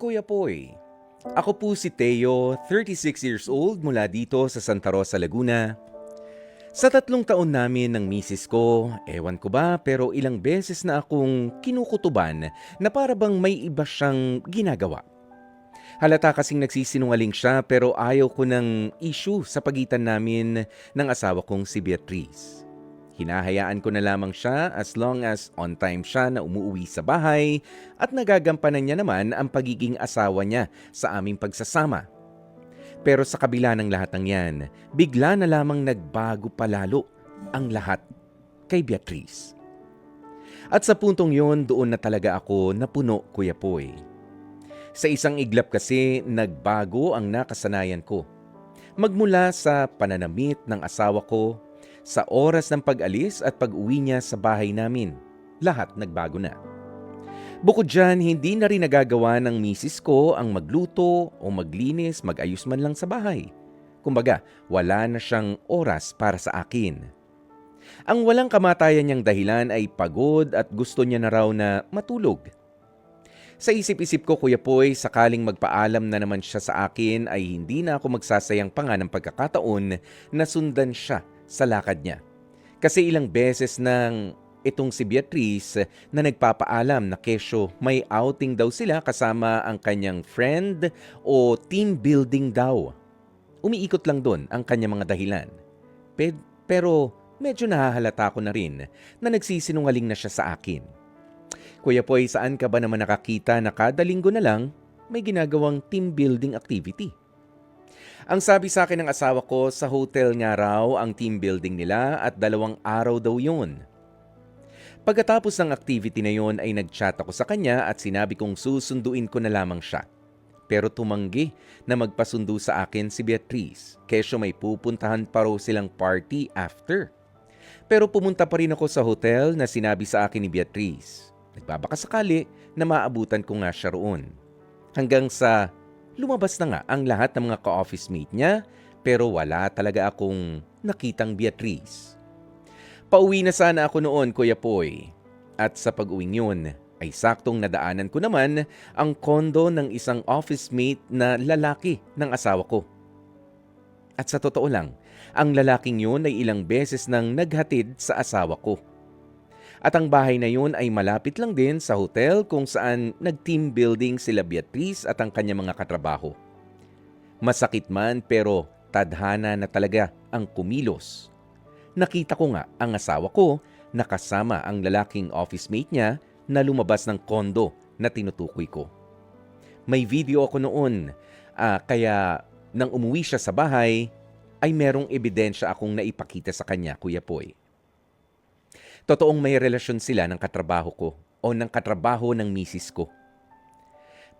Kuya Poy. Ako po si Teo, 36 years old mula dito sa Santa Rosa, Laguna. Sa tatlong taon namin ng misis ko, ewan ko ba pero ilang beses na akong kinukutuban na para bang may iba siyang ginagawa. Halata kasing nagsisinungaling siya pero ayaw ko ng issue sa pagitan namin ng asawa kong si Beatrice. Hinahayaan ko na lamang siya as long as on time siya na umuwi sa bahay at nagagampanan niya naman ang pagiging asawa niya sa aming pagsasama. Pero sa kabila ng lahat ng yan, bigla na lamang nagbago palalo ang lahat kay Beatrice. At sa puntong yon, doon na talaga ako napuno, Kuya Poy. Sa isang iglap kasi, nagbago ang nakasanayan ko. Magmula sa pananamit ng asawa ko, sa oras ng pag-alis at pag-uwi niya sa bahay namin, lahat nagbago na. Bukod dyan, hindi na rin nagagawa ng misis ko ang magluto o maglinis, magayos man lang sa bahay. Kumbaga, wala na siyang oras para sa akin. Ang walang kamatayan niyang dahilan ay pagod at gusto niya na raw na matulog. Sa isip-isip ko, Kuya Poy, sakaling magpaalam na naman siya sa akin ay hindi na ako magsasayang pa nga ng pagkakataon na sundan siya sa lakad niya. Kasi ilang beses nang itong si Beatrice na nagpapaalam na kesyo may outing daw sila kasama ang kanyang friend o team building daw. Umiikot lang doon ang kanyang mga dahilan. Pe- pero medyo nahahalata ko na rin na nagsisinungaling na siya sa akin. Kuya Poy, saan ka ba naman nakakita na kada linggo na lang may ginagawang team building activity? Ang sabi sa akin ng asawa ko, sa hotel nga raw ang team building nila at dalawang araw daw yun. Pagkatapos ng activity na yon ay nagchat ako sa kanya at sinabi kong susunduin ko na lamang siya. Pero tumanggi na magpasundo sa akin si Beatrice, kesyo may pupuntahan pa raw silang party after. Pero pumunta pa rin ako sa hotel na sinabi sa akin ni Beatrice. Nagbabaka sakali na maabutan ko nga siya roon. Hanggang sa lumabas na nga ang lahat ng mga ka-office mate niya pero wala talaga akong nakitang Beatrice. Pauwi na sana ako noon, Kuya Poy. At sa pag-uwing yun, ay saktong nadaanan ko naman ang kondo ng isang office mate na lalaki ng asawa ko. At sa totoo lang, ang lalaking yun ay ilang beses nang naghatid sa asawa ko. At ang bahay na yun ay malapit lang din sa hotel kung saan nag-team building sila Beatrice at ang kanyang mga katrabaho. Masakit man pero tadhana na talaga ang kumilos. Nakita ko nga ang asawa ko nakasama ang lalaking office mate niya na lumabas ng kondo na tinutukoy ko. May video ako noon, ah, kaya nang umuwi siya sa bahay, ay merong ebidensya akong naipakita sa kanya, Kuya Poy. Totoong may relasyon sila ng katrabaho ko o ng katrabaho ng misis ko.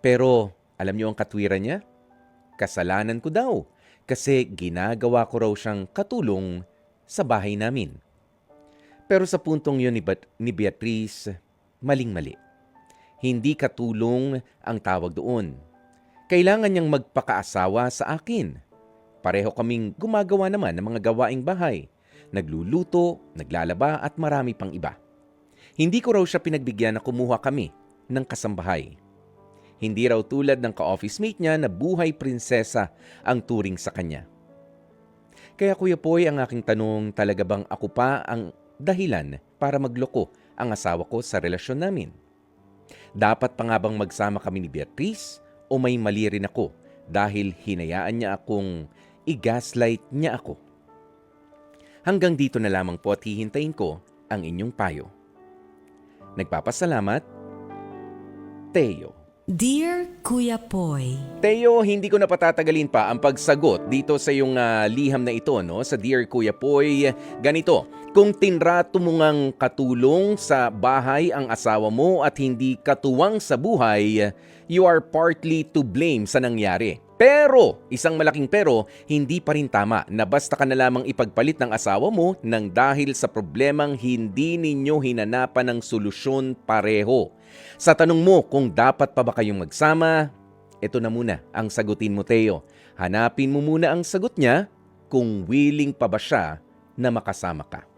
Pero alam niyo ang katwiran niya? Kasalanan ko daw kasi ginagawa ko raw siyang katulong sa bahay namin. Pero sa puntong yun ni, Bat- ni Beatrice, maling-mali. Hindi katulong ang tawag doon. Kailangan niyang magpakaasawa sa akin. Pareho kaming gumagawa naman ng mga gawaing bahay. Nagluluto, naglalaba at marami pang iba. Hindi ko raw siya pinagbigyan na kumuha kami ng kasambahay. Hindi raw tulad ng ka-office mate niya na buhay prinsesa ang turing sa kanya. Kaya Kuya Poy, ang aking tanong, talaga bang ako pa ang dahilan para magloko ang asawa ko sa relasyon namin? Dapat pa nga bang magsama kami ni Beatrice o may mali rin ako dahil hinayaan niya akong i-gaslight niya ako? Hanggang dito na lamang po at hihintayin ko ang inyong payo. Nagpapasalamat, Teo. Dear Kuya Poy, Teo, hindi ko na patatagalin pa ang pagsagot dito sa iyong ah, liham na ito no sa Dear Kuya Poy. Ganito, kung tinrato mo ngang katulong sa bahay ang asawa mo at hindi katuwang sa buhay, you are partly to blame sa nangyari. Pero, isang malaking pero, hindi pa rin tama na basta ka na lamang ipagpalit ng asawa mo nang dahil sa problemang hindi ninyo hinanapan ng solusyon pareho. Sa tanong mo kung dapat pa ba kayong magsama, ito na muna ang sagutin mo, Teo. Hanapin mo muna ang sagot niya kung willing pa ba siya na makasama ka.